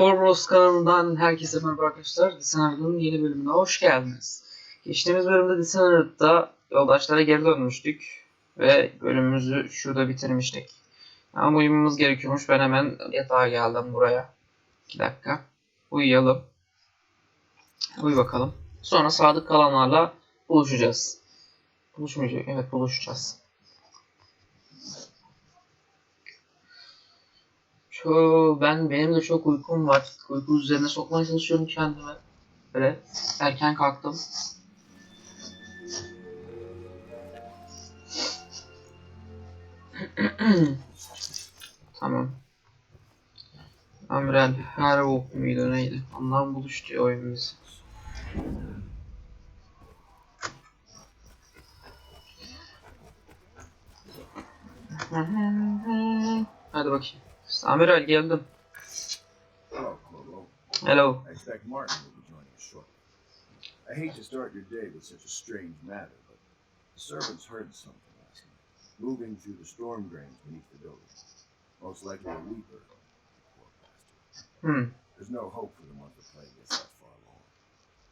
Forbros kanalından herkese merhaba arkadaşlar. Dishonored'ın yeni bölümüne hoş geldiniz. Geçtiğimiz bölümde Dishonored'da yoldaşlara geri dönmüştük. Ve bölümümüzü şurada bitirmiştik. Ama uyumamız gerekiyormuş. Ben hemen yatağa geldim buraya. 2 dakika. Uyuyalım. Uyu bakalım. Sonra sadık kalanlarla buluşacağız. Buluşmayacak. Evet buluşacağız. Çok, ben benim de çok uykum var. Uyku üzerine sokmaya çalışıyorum kendime. Böyle erken kalktım. tamam. Amiral Herwalk muydu neydi? Ondan buluştu oyun bizi. Hadi bakayım. Amiral geldim. Hello, Corvo. Hello. I expect Martin will be joining us shortly. I hate to start your day with such a strange matter, but the servants heard something last night, moving through the storm drains beneath the building. Most likely a leaper. Poor bastard. Hmm. There's no hope for them once the plague gets that far along.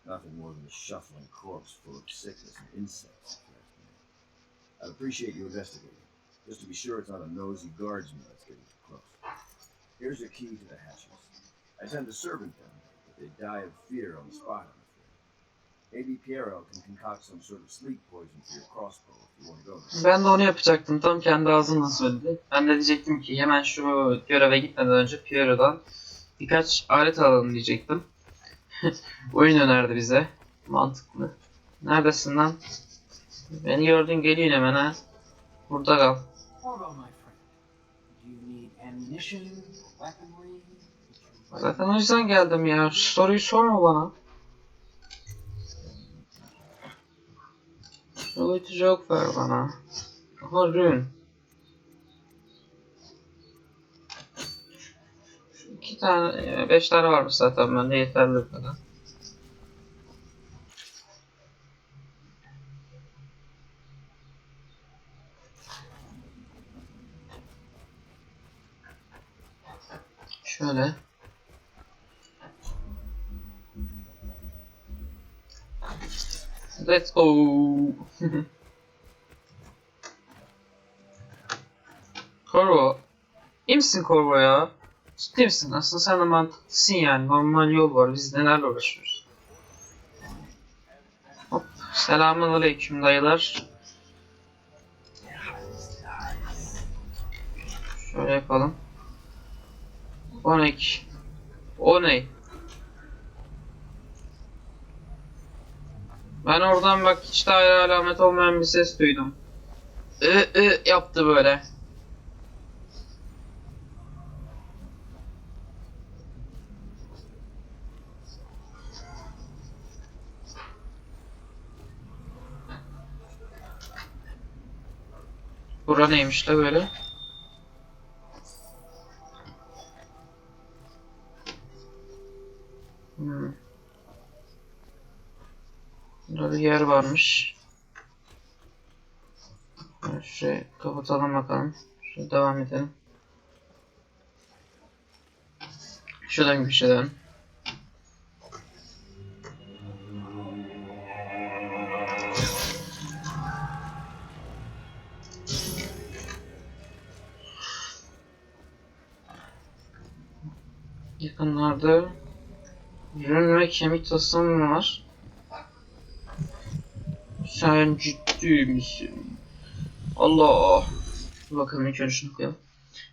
Nothing more than a shuffling corpse full of sickness and insects. if you ask me. I'd appreciate you investigating, just to be sure it's not a nosy guardsman that's getting. Here's a key to the hatches. I sent a servant down there, but they die of fear on the spot, I'm afraid. Maybe Piero can concoct some sort of sleep poison for your crossbow if you want to go there. Ben de onu yapacaktım. Tam kendi ağzından söyledi. Ben de diyecektim ki hemen şu göreve gitmeden önce Piero'dan birkaç alet alalım diyecektim. Oyun önerdi bize. Mantıklı. Neredesin lan? Beni gördün geliyorsun hemen ha. Burada kal. Zaten o yüzden geldim ya. Soruyu sorma bana. Soğutucu ok ver bana. Aha rün. İki tane, beş tane varmış zaten bende yeterli kadar. Şöyle. Let's go. Korvo. İyi misin Korvo ya? Ciddi misin? Aslında sen de mantıklısın yani. Normal yol var. Biz nelerle uğraşıyoruz? Hop. Selamun aleyküm dayılar. Şöyle yapalım. O ne ki? O ne? Ben oradan bak hiç daire alamet olmayan bir ses duydum. Ü ü yaptı böyle. Bura neymiş la böyle? Hmm. Burada bir yer varmış. Şurayı kapatalım bakalım. Şöyle devam edelim. Şuradan bir şeyden. Yakınlarda kemik tasım var. Sen ciddi misin? Allah. Bakalım ilk önce şunu koyalım.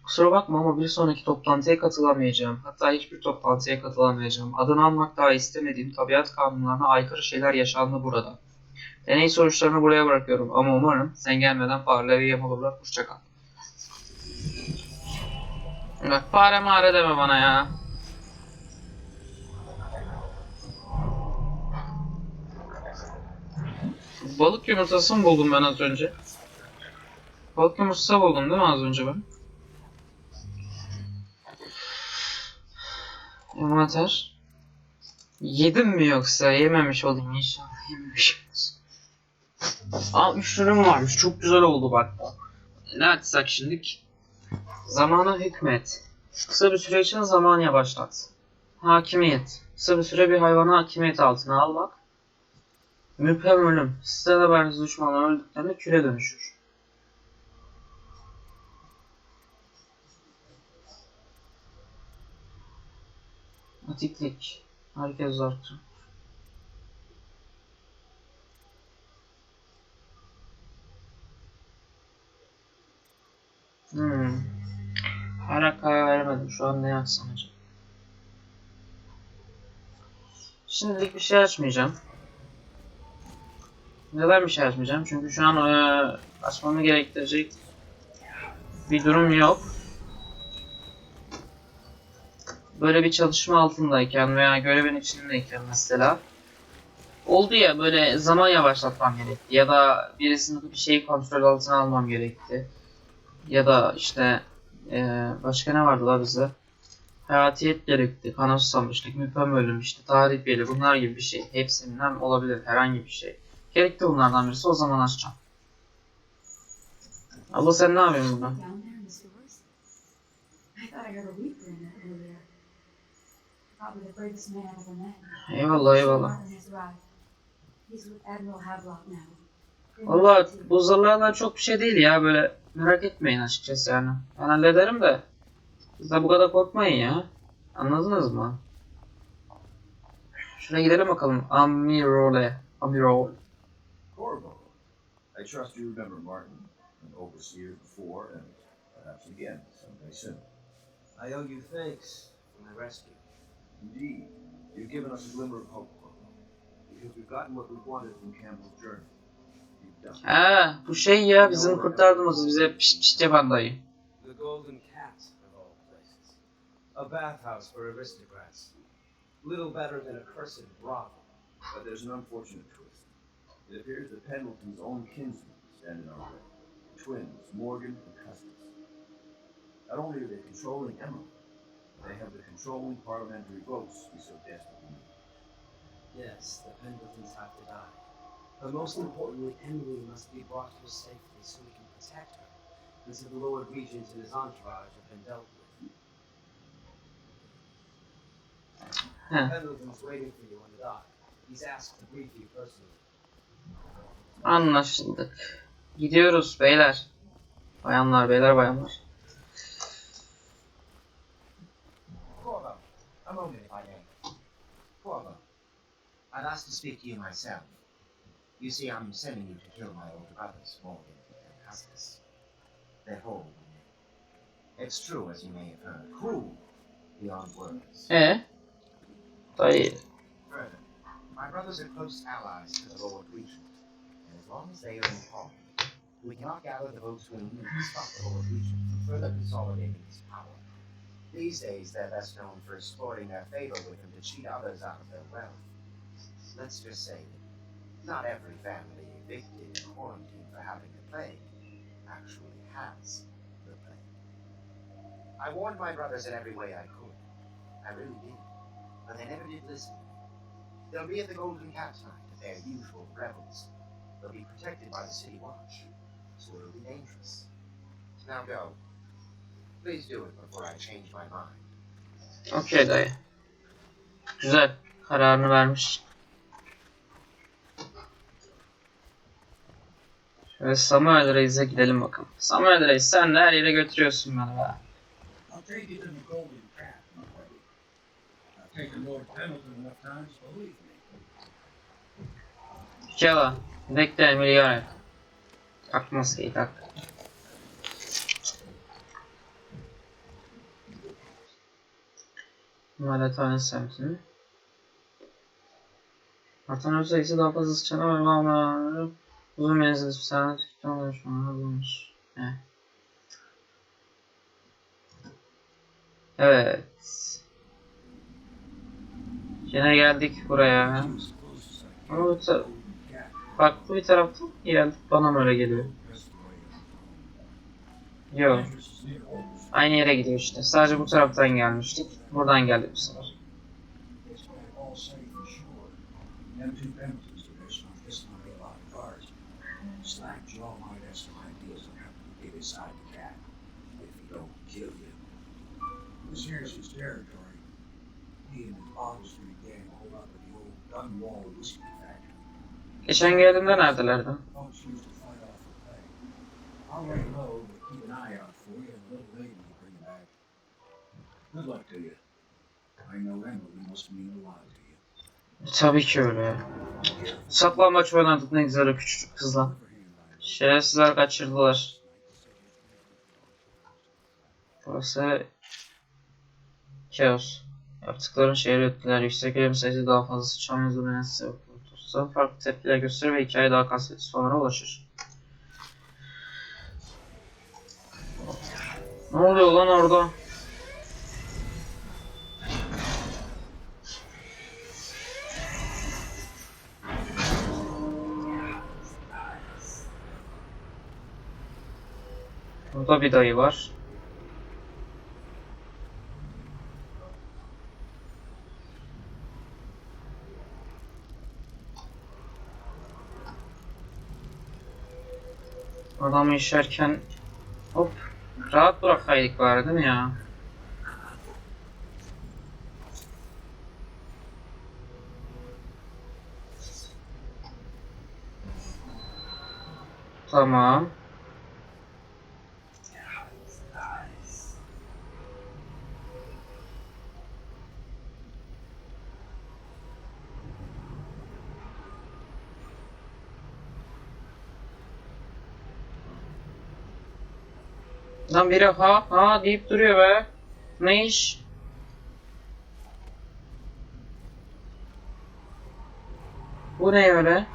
Kusura bakma ama bir sonraki toplantıya katılamayacağım. Hatta hiçbir toplantıya katılamayacağım. Adını almak daha istemediğim tabiat kanunlarına aykırı şeyler yaşandı burada. Deney sonuçlarını buraya bırakıyorum ama umarım sen gelmeden fareleri yem olurlar. Hoşça kal. Bak fare mare deme bana ya. Balık yumurtası mı buldum ben az önce? Balık yumurtası buldum değil mi az önce ben? Envanter. Yedim mi yoksa? Yememiş olayım inşallah. Yememiş olsun. Aa 3 ürün varmış. Çok güzel oldu bak. Ne açsak şimdilik? Zamana hükmet. Kısa bir süre için zaman yavaşlat. Hakimiyet. Kısa bir süre bir hayvanı hakimiyet altına almak. Müphem ölüm. Sizden haberiniz düşmanlar öldüklerinde küre dönüşür. Atiklik. Herkes artır. Hmm. Hala karar veremedim. Şu an ne yapsam acaba? Şimdilik bir şey açmayacağım. Neden bir şey açmayacağım? Çünkü şu an eee, açmamı gerektirecek bir durum yok. Böyle bir çalışma altındayken veya görevin içindeyken mesela oldu ya böyle zaman yavaşlatmam gerekti ya da birisinin bir şeyi kontrol altına almam gerekti. Ya da işte eee, başka ne vardı la bize? Hayatiyet gerekti, kana susamışlık, müphem ölüm, işte tarih beli bunlar gibi bir şey. Hepsinden olabilir herhangi bir şey. Gerekti bunlardan birisi o zaman açacağım. Abla sen ne yapıyorsun burada? Eyvallah eyvallah. Valla bu zırhlardan çok bir şey değil ya böyle merak etmeyin açıkçası yani. Ben hallederim de. Siz de bu kadar korkmayın ya. Anladınız mı? Şuraya gidelim bakalım. Amirole. Amirol. Corvo, I trust you remember Martin, an overseer before and perhaps again someday soon. I owe you thanks for my rescue, Indeed, you've given us a glimmer of hope, Corvo. because we've gotten what we wanted from Campbell's journey. You've done. it. Ha, bu şey ya bizim kurtardığımız bize pişt pişt yapan dayı. the Golden Cat of all places. A bathhouse for aristocrats. Little better than a cursed brothel. But there's an unfortunate twist. It appears that Pendleton's own kinsmen stand in our way. The Twins, Morgan and Custis. Not only are they controlling Emerald, but they have the controlling parliamentary votes we so desperately need. Yes, the Pendletons have to die. But most importantly, Emily must be brought here safely so we can protect her until the Lord Regent and his entourage have been dealt with. Huh. Pendleton's waiting for you on the dock. He's asked to brief you personally. Anlaşıldık. Gidiyoruz beyler. Bayanlar beyler bayanlar. Corvo, a moment if I may. Corvo, I've asked to speak to you myself. You see, I'm sending you to kill my older brothers, Morgan and Custis. They're whole. It's true, as you may have heard, cruel beyond words. E Dayı. Further, my brothers are close allies to the Lord Regent, and as long as they are in power, we cannot gather the votes we need to stop the Lord Regent from further consolidating his power. These days, they're best known for exploiting their favor with him to cheat others out of their wealth. Let's just say that not every family evicted and quarantined for having the plague actually has the plague. I warned my brothers in every way I could. I really did but they never did listen. They'll be at the Golden Cat tonight at their usual revels. They'll be protected by the City Watch, so it'll be dangerous. Now go. Please do it before I change my mind. Okey dayı. Güzel. Kararını vermiş. Şöyle Samuel Reis'e gidelim bakalım. Samuel Reis sen de her yere götürüyorsun beni be. I'll take you to the Golden Cat, my buddy. I've taken Lord Pendleton enough times, believe me. Kela. Bekle milyar. Tak maskeyi tak. Malethane semtini. Artan ölü sayısı daha fazla sıçrama ve bağımlı uzun menzilli bir sahne tüketen oluşumuna bulmuş. Evet. Evet. Yine geldik buraya. Ama bu bu bir taraftan geldik bana mı öyle geliyor? Yok. Aynı yere gidiyor işte. Sadece bu taraftan gelmiştik. Buradan geldik bu sefer. He and his Street gang hold up at the old Dunwall whiskey factory. Geçen geldiğimde neredelerdi? Tabii ki öyle ya. Saklambaç oynadık ne güzel o küçücük kızla. Şerefsizler kaçırdılar. Burası Kaos. Yaptıkların şehir ettiler. Yüksek ölüm sayısı daha fazla hızı ve sebep olursa farklı tepkiler gösterir ve hikaye daha kasvetli sonlara ulaşır. Ne oluyor lan orada? Burada bir dayı var. Adamı işerken hop rahat bırakaydık bari değil mi ya? Tamam. Lan biri ha ha deyip duruyor be. Ne iş? Bu ne öyle?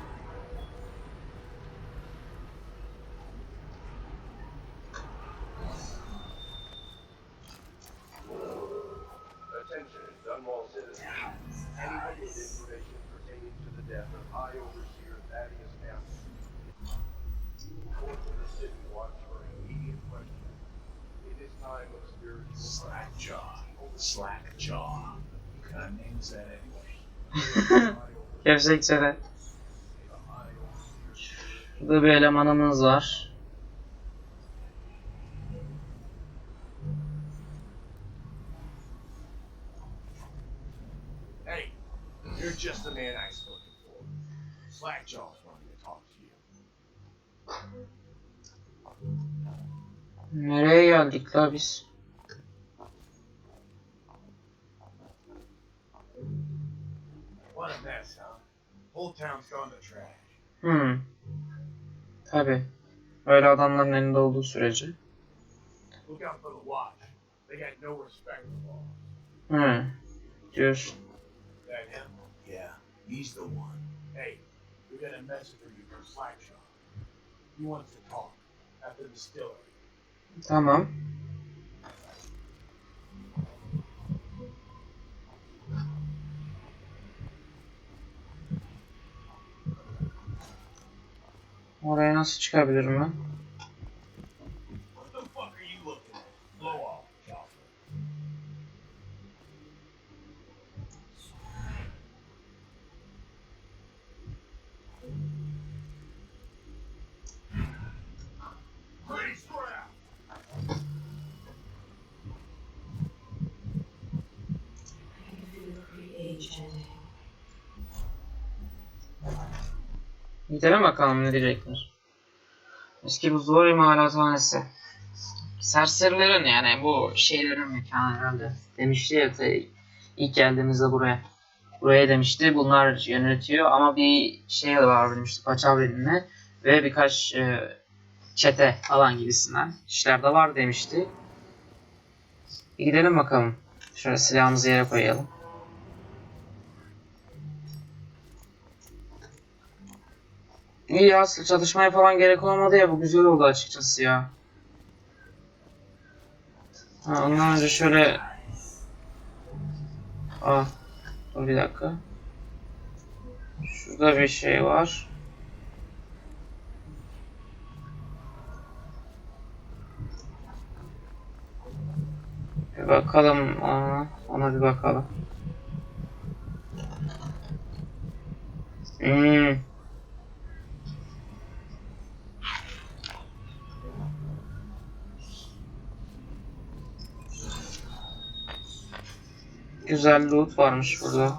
Attention, Dunwall citizens. Anyone with information pertaining to the death of High Overseer Thaddeus Campbell. Report to the city watch for immediate questioning. It is time of spiritual Slackjaw. Slackjaw. What kind of name is that anyway? Gevşeksene. Burada bir elemanımız var. Hey, you're just the man I was looking for. Slackjaw's wanting to talk to you. Nereye geldik la biz? Whole town's gone to trash. Hmm. Tabi. Öyle adamların elinde olduğu sürece. Look out for the watch. They got no respect for laws. Hmm. Diyorsun. That him? Yeah, he's the one. Hey, we got a message for you from Slackjaw. He wants to talk at the distillery. Tamam. Oraya nasıl çıkabilirim ben? Gidelim bakalım ne diyecekler. Eski buzluğu imalathanesi. Serserilerin yani bu şeylerin mekanı herhalde. Demişti ya ilk geldiğimizde buraya. Buraya demişti bunlar yönetiyor ama bir şey var demişti Paçavri'ninle ve birkaç e, çete falan gibisinden işler de var demişti. Gidelim bakalım. Şöyle silahımızı yere koyalım. İyi ya çalışmaya falan gerek olmadı ya bu güzel oldu açıkçası ya. Ha, ondan önce şöyle Aa, dur bir dakika. Şurada bir şey var. Bir bakalım ona, ona bir bakalım. Hmm. Güzel loot varmış burada.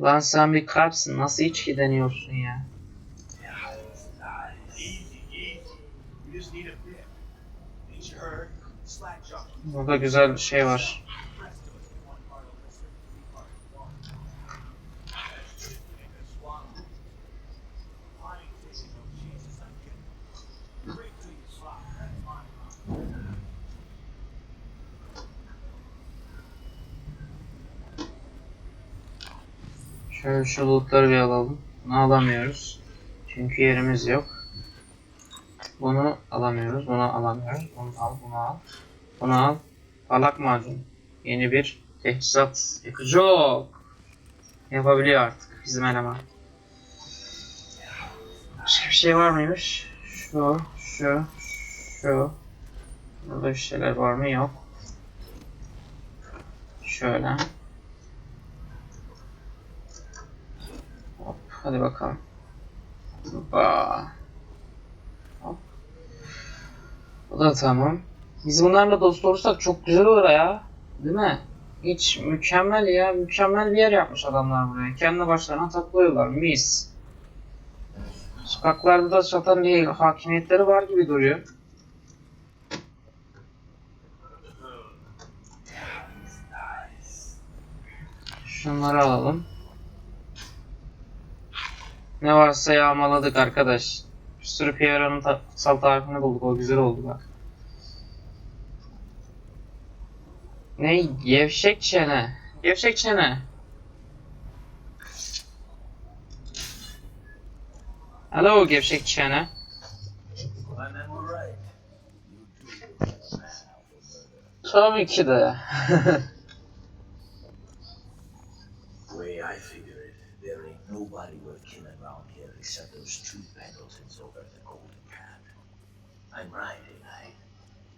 Lan sen bir kalpsin. Nasıl içki deniyorsun ya? Burada güzel bir şey var. Şöyle şu lootları bir alalım. Bunu alamıyoruz. Çünkü yerimiz yok. Bunu alamıyoruz. Bunu alamıyoruz. Bunu al, bunu al. Bunu al. Parlak macun. Yeni bir teçhizat. Yakıcı. Yapabiliyor artık bizim eleman. Başka bir şey var mıymış? Şu, şu, şu. Burada bir şeyler var mı? Yok. Şöyle. Hop, hadi bakalım. Hoppa. Hop. Bu da tamam. Biz bunlarla dost olursak çok güzel olur ya. Değil mi? Hiç mükemmel ya. Mükemmel bir yer yapmış adamlar buraya. Kendi başlarına takılıyorlar. Mis. Sokaklarda da zaten bir hakimiyetleri var gibi duruyor. Şunları alalım. Ne varsa yağmaladık arkadaş. Bir sürü Piero'nun ta kutsal tarifini bulduk. O güzel oldu bak. Ne? Gevşek çene. Gevşek çene. Hello gevşek çene. Tabii ki de. except those two Pendletons over the Golden Cat. I'm right, I?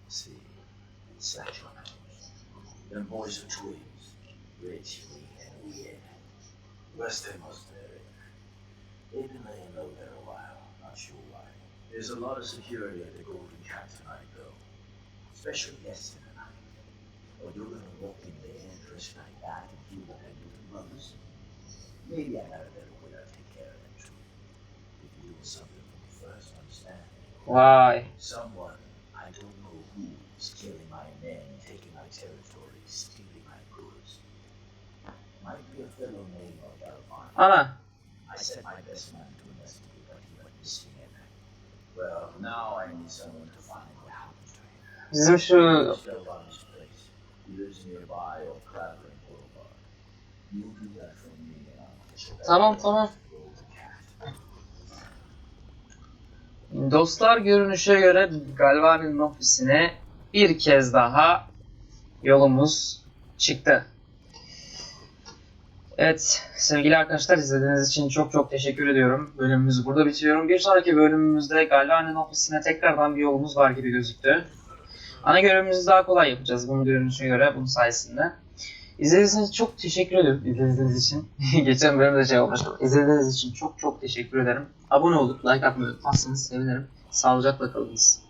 See, such one Them boys are twins. Rich, and weird. West they must marry. They've been laying low there a while, not sure why. There's a lot of security at the Golden Cat tonight, though. Special guests tonight. Or you're gonna walk in there dressed like that and hear the Pendleton brothers. Maybe I got a better Vay. Ana. I sent my best man to investigate, but he went missing again. Well, now I need someone to find what happened to him. Bizim şu There's Galvan's place. He lives nearby on Clavering Boulevard. You do that for me, and I'll get you back Tamam, to tamam. the Golden Cat. Dostlar görünüşe göre Galvani'nin ofisine bir kez daha yolumuz çıktı. Evet sevgili arkadaşlar izlediğiniz için çok çok teşekkür ediyorum. Bölümümüzü burada bitiriyorum. Bir sonraki bölümümüzde Galvani'nin ofisine tekrardan bir yolumuz var gibi gözüktü. Ana görevimizi daha kolay yapacağız bunun görünüşe göre bunun sayesinde. İzlediğiniz için çok teşekkür ederim. İzlediğiniz için. Geçen bölümde şey olmuştu. İzlediğiniz için çok çok teşekkür ederim. Abone olup like atmayı unutmazsanız sevinirim. Sağlıcakla kalınız.